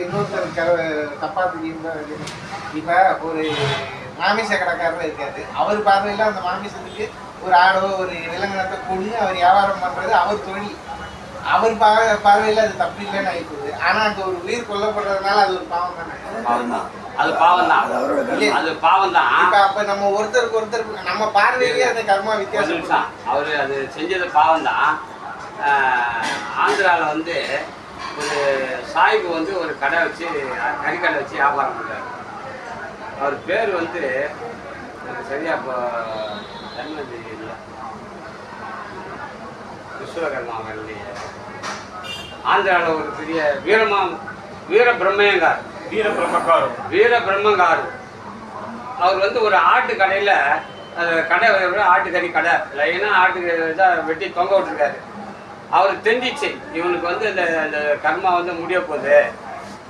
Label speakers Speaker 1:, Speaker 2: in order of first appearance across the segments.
Speaker 1: இன்னொருத்தர் க- தப்பா தெரியும் இப்ப ஒரு மாமிச கடைக்காரர் இருக்காரு. அவர் பார்வையில அந்த மாமிசத்துக்கு ஒரு ஆடோ ஒரு விலங்கினத்தை கொண்டு அவர் வியாபாரம் பண்றது அவர் தொழில். அவர் பார்வை பார்வையில அது தப்பு இல்லைன்னு ஆயிப்போகுது. ஆனா அங்க ஒரு உயிர் கொல்லப்படுறதுனால அது ஒரு பாவம் தானே?
Speaker 2: பாவம் தான் அது பாவம் தான் அது பாவம் தான்
Speaker 1: இப்ப அப்ப நம்ம ஒருத்தருக்கு ஒருத்தருக்கு நம்ம பார்வையிலேயே அந்த கர்மா வித்தியாசம்
Speaker 2: நிமிஷம். அவர் அது செஞ்சது பாவம் தான் ஆந்திராவில் வந்து ஒரு சாய்பு வந்து ஒரு கடை வச்சு கறிக்கடை வச்சு வியாபாரம் பண்ணுறாரு அவர் பேர் வந்து எனக்கு சரியா இப்போ தன்மதி இல்லை விஸ்வகர்மா இல்லையே ஆந்திராவில் ஒரு பெரிய வீரமா வீர பிரம்மயங்கார்
Speaker 3: வீர பிரம்மக்காரம்
Speaker 2: வீர பிரம்மங்காரு அவர் வந்து ஒரு ஆட்டு கடையில் கடை ஆட்டுக்கறி கடை லைனாக ஆட்டுக்கு இதாக வெட்டி தொங்க விட்டுருக்காரு. அவருக்கு தெரிஞ்சிச்சு. இவனுக்கு வந்து இந்த இந்த கர்மா வந்து முடிய போகுது.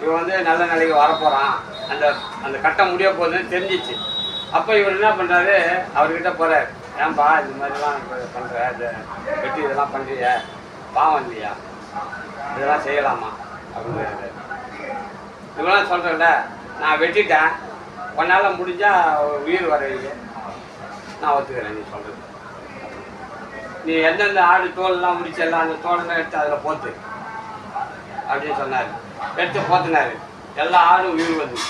Speaker 2: இவன் வந்து நல்ல நிலைக்கு வரப்போகிறான் அந்த அந்த கட்டம் முடிய போகுதுன்னு தெரிஞ்சிச்சு. அப்போ இவர் என்ன பண்ணுறாரு அவர்கிட்ட போகிறார் ஏன்பா இந்த மாதிரிலாம் பண்ணுற இந்த வெட்டி இதெல்லாம் பண்ணுறிய பாவம் இல்லையா? இதெல்லாம் செய்யலாமா? அப்படின்னு இவெல்லாம் சொல்கிறேன்ல நான் வெட்டிட்டேன். உன்னால் முடிஞ்சால் உயிர் வர நான் ஒத்துக்கிறேன் நீ சொல்கிறது நீ எந்தெந்த ஆடு தோல்லாம் முடிச்செல்லாம் அந்த தோலெல்லாம் எடுத்து அதில் போத்து அப்படின்னு சொன்னார். எடுத்து போத்துனாரு. எல்லா ஆடும் உயிர் வந்து.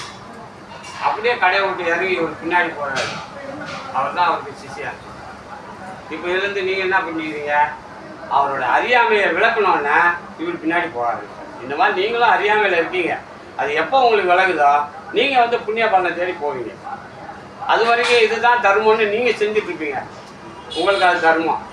Speaker 2: அப்படியே கடையை விட்டு இறங்கி ஒரு பின்னாடி போடுறாரு அவர் தான் அவருக்கு சிஷியா. இப்போ இதுலேருந்து நீங்கள் என்ன பண்ணிக்கிறீங்க? அவரோட அறியாமையை விளக்கணும்னா இவர் பின்னாடி போகிறாரு இந்த மாதிரி நீங்களும் அறியாமையில் இருக்கீங்க. அது எப்போ உங்களுக்கு விலகுதோ நீங்கள் வந்து புண்ணிய பலனை தேடி போவீங்க. அது வரைக்கும் இதுதான் தர்மம்னு நீங்கள் செஞ்சுட்டு இருப்பீங்க. உங்களுக்கு அது தர்மம்.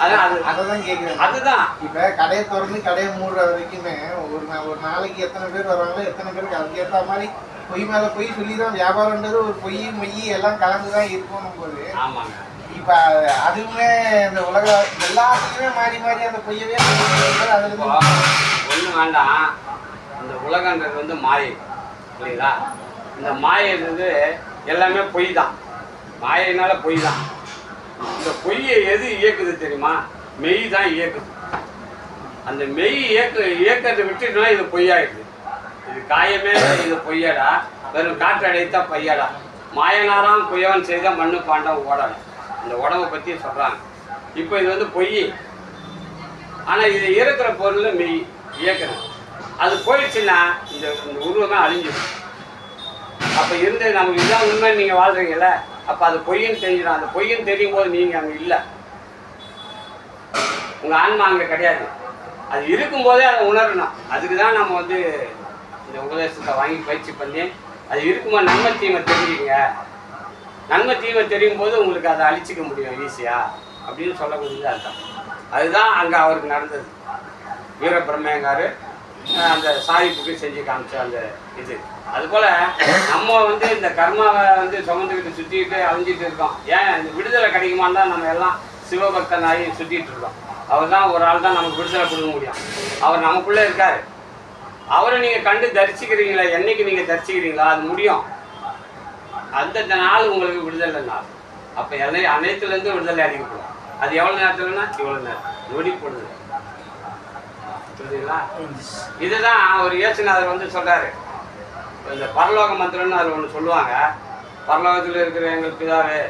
Speaker 2: அதான் அது.
Speaker 1: அதான் கேக்குறேன்.
Speaker 2: அதுதான்.
Speaker 1: இப்ப கடையை திறந்து கடையை மூடுற வரைக்குமே ஒரு ஒரு நாளைக்கு எத்தனை பேர் வருவாங்களோ எத்தனை பேருக்கு அதுக்கேற்ற மாதிரி பொய் மேல பொய் சொல்லி தான் வியாபாரம்ன்றது ஒரு பொய் மொய் எல்லாம் கலந்து தான் இருக்கணும் போது
Speaker 2: ஆமாங்க.
Speaker 1: இப்ப அது- அதுவுமே இந்த உலக எல்லாத்துக்குமே மாறி மாறி அந்த பொய்யவே அதுல
Speaker 2: ஒன்றும் வேண்டாம். இந்த உலகன்றது வந்து மாயை இல்லைங்களா இந்த மாயன்றது எல்லாமே பொய் தான் மாயினால பொய் தான் இந்த பொய்யை எது இயக்குது தெரியுமா? மெய் தான் இயக்குது. அந்த மெய் இயக்க இயக்கத்தை விட்டுட்டோம்னா இது பொய்யாயிடுது. இது காயமே இது பொய்யாடா. வெறும் காற்று அடைத்தா பொய்யாடா. மாயனாராம் பொய்யவன் செய்த மண்ணு பாண்டம் ஓடணும் இந்த உடம்பை பற்றி சொல்கிறாங்க இப்போ இது வந்து பொய். ஆனால் இது இருக்கிற பொருள் மெய் இயக்கணும் அது போயிடுச்சுன்னா இந்த இந்த உருவமே அழிஞ்சிடும். அப்போ இருந்து நமக்கு இதுதான் உண்மை நீங்கள் வாழ்கிறீங்களே அப்போ அது பொய்யன்னு தெரிஞ்சிடும். அந்த பொய்யன்னு தெரியும் போது நீங்கள் அங்கே இல்லை. உங்கள் ஆன்மா அங்கே கிடையாது. அது இருக்கும்போதே அதை உணரணும். அதுக்கு தான் நம்ம வந்து இந்த உபதேசத்தை வாங்கி பயிற்சி பண்ணி அது இருக்குமா நன்மை தீமை தெரிஞ்சுங்க நன்மை தீமை தெரியும் போது உங்களுக்கு அதை அழிச்சிக்க முடியும் ஈஸியாக அப்படின்னு சொல்லக்கூடியது அதுதான். அதுதான் அங்கே அவருக்கு நடந்தது. வீர அந்த சாதிப்புக்கு செஞ்சு காமிச்ச அந்த இது. அதுபோல் நம்ம வந்து இந்த கர்மாவை வந்து சுமந்துக்கிட்டு சுற்றிக்கிட்டு அழிஞ்சிட்டு இருக்கோம். ஏன்? இந்த விடுதலை கிடைக்குமான்னு தான் நம்ம எல்லாம் சிவபக்தனாகி சுற்றிட்டு இருக்கோம். அவர் தான் ஒரு ஆள் தான் நமக்கு விடுதலை கொடுக்க முடியும். அவர் நமக்குள்ளே இருக்காரு. அவரை நீங்கள் கண்டு தரிசிக்கிறீங்களா? என்னைக்கு நீங்கள் தரிசிக்கிறீங்களா? அது முடியும். அந்த நாள் உங்களுக்கு விடுதலை நாள். அப்போ எல்லாம் அனைத்துலேருந்து விடுதலை அளிக்கப்படும். அது எவ்வளோ நேரத்துலன்னா? இவ்வளோ நேரம். நொடி போடுது. புரியுதுங்களா இதுதான் ஒரு இயேசுநாதர் வந்து சொல்றாரு. இந்த பரலோக மந்திரம்னு அதில் ஒன்று சொல்லுவாங்க. பரலோகத்தில் இருக்கிற எங்கள் பிதாவே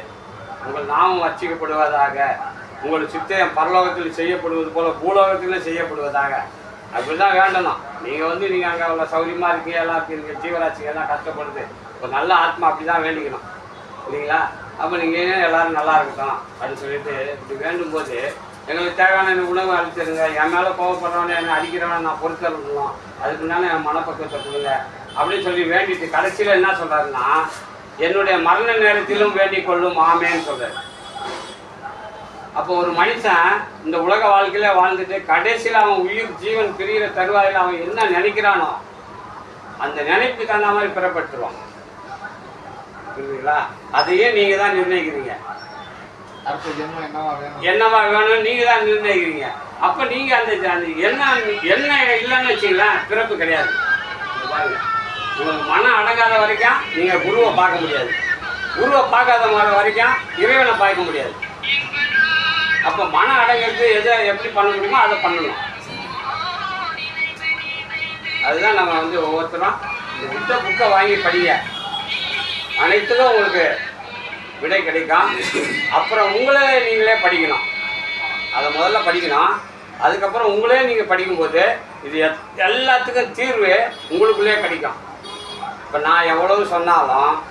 Speaker 2: உங்கள் நாமம் அர்ச்சிக்கப்படுவதாக உங்கள் சித்தம் பரலோகத்தில் செய்யப்படுவது போல பூலோகத்திலும் செய்யப்படுவதாக. அப்படிதான் வேண்டணும். நீங்கள் வந்து நீங்கள் அங்கே அவ்வளோ சௌரியமாக இருக்கீங்க எல்லாம் இருக்கீங்க ஜீவராசிங்க எல்லாம் கஷ்டப்படுது. ஒரு நல்ல ஆத்மா அப்படி தான் வேண்டிக்கணும். இல்லைங்களா? அப்போ நீங்கள் எல்லாரும் நல்லா இருக்கட்டும் அப்படின்னு சொல்லிட்டு இப்படி வேண்டும் போது எங்களுக்கு தேவையான என்ன உணவு அழிச்சிருங்க என் மேலே கோவப்படுறவனே என்னை அடிக்கிறவன நான் பொறுத்தரணும் அதுக்கு முன்னால் என் மனப்பக்குவத்தை கொடுங்க. அப்படின்னு சொல்லி வேண்டிட்டு கடைசியில் என்ன சொல்கிறாருன்னா என்னுடைய மரண நேரத்திலும் வேண்டிக் கொள்ளும் ஆமேன்னு சொல்கிறார் அப்போ ஒரு மனுஷன் இந்த உலக வாழ்க்கையில வாழ்ந்துட்டு கடைசியில் அவன் உயிர் ஜீவன் பிரிகிற தருவாயில் அவன் என்ன நினைக்கிறானோ அந்த நினைப்புக்கு தகுந்த மாதிரி பெறப்பட்டுருவான் புரியுதுங்களா? அதையே நீங்கள் தான் நிர்ணயிக்கிறீங்க.
Speaker 1: என்னவா வேணும்?
Speaker 2: வேணும்னு நீங்க தான் நிர்ணயிக்கிறீங்க. அப்ப நீங்க அந்த என்ன என்ன இல்லைன்னு வச்சுங்களேன் பிறப்பு கிடையாது. பாருங்க. உங்களுக்கு மனம் அடங்காத வரைக்கும் நீங்க குருவை பார்க்க முடியாது. குருவை பார்க்காத மாதிரி வரைக்கும் இறைவனை பார்க்க முடியாது. அப்ப மனம் அடங்கிறது எதை எப்படி பண்ண முடியுமோ அதை பண்ணணும். அதுதான் நம்ம வந்து ஒவ்வொருத்தரும் இந்த புத்த புக்கை வாங்கி படிங்க. அனைத்துக்கும் உங்களுக்கு விடை கிடைக்கும். அப்புறம் உங்களே நீங்களே படிக்கணும். அதை முதல்ல படிக்கணும். அதுக்கப்புறம் உங்களே நீங்கள் படிக்கும்போது இது எத்- எல்லாத்துக்கும் தீர்வு உங்களுக்குள்ளே கிடைக்கும். இப்போ நான் எவ்வளவு சொன்னாலும்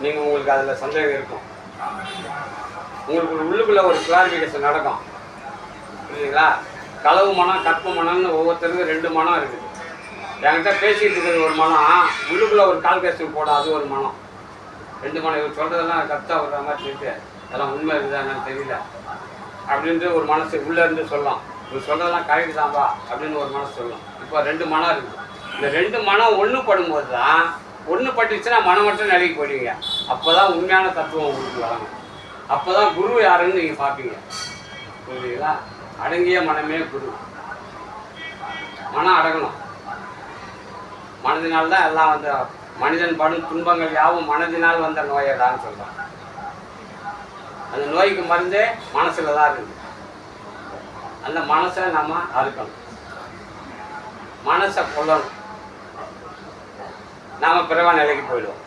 Speaker 2: நீங்கள் உங்களுக்கு அதில் சந்தேகம் இருக்கும். உங்களுக்கு உள்ளுக்குள்ளே ஒரு கிளாரிஃபிகேஷன் நடக்கும். புரியுதுங்களா? களவு மனம் கற்ப மனம்னு ஒவ்வொருத்தருக்கும் ரெண்டு மனம் இருக்குது. என்கிட்ட பேசிகிட்டு இருக்கிறது ஒரு மனம் உள்ளுக்குள்ளே ஒரு கால்கேஷன் போட அது ஒரு மனம். ரெண்டு மனம் இவர் சொல்றதெல்லாம் கரெக்டாக வர்ற மாதிரி இருக்கு. அதெல்லாம் உண்மை இருக்குதா தெரியல. அப்படின்ட்டு ஒரு மனசு உள்ள இருந்து சொல்லலாம். இவர் சொல்கிறதெல்லாம் கரெக்டு தான்பா அப்படின்னு ஒரு மனசு சொல்லும் இப்போ ரெண்டு மனம் இருக்குது இந்த ரெண்டு மனம் ஒன்று படும்போது தான் ஒன்று பட்டுச்சுன்னா மனமற்ற நிலைக்கு போயிடுவீங்க. அப்போ தான் உண்மையான தத்துவம் உங்களுக்கு வராங்க அப்போ தான் குரு யாருன்னு நீங்கள் பார்ப்பீங்க. புரியுதுங்களா? அடங்கிய மனமே குரு. மனம் அடங்கணும். மனதினால்தான் எல்லாம் வந்து மனிதன் படும் துன்பங்கள் யாவும் மனதினால் வந்த நோயடான்னு சொல்கிறான் அந்த நோய்க்கு மருந்தே மனசில் தான் இருக்குது அந்த மனசை நம்ம அறுக்கணும். மனசை கொள்ளணும் நாம் பிறவா நிலைக்கு போயிடுவோம்.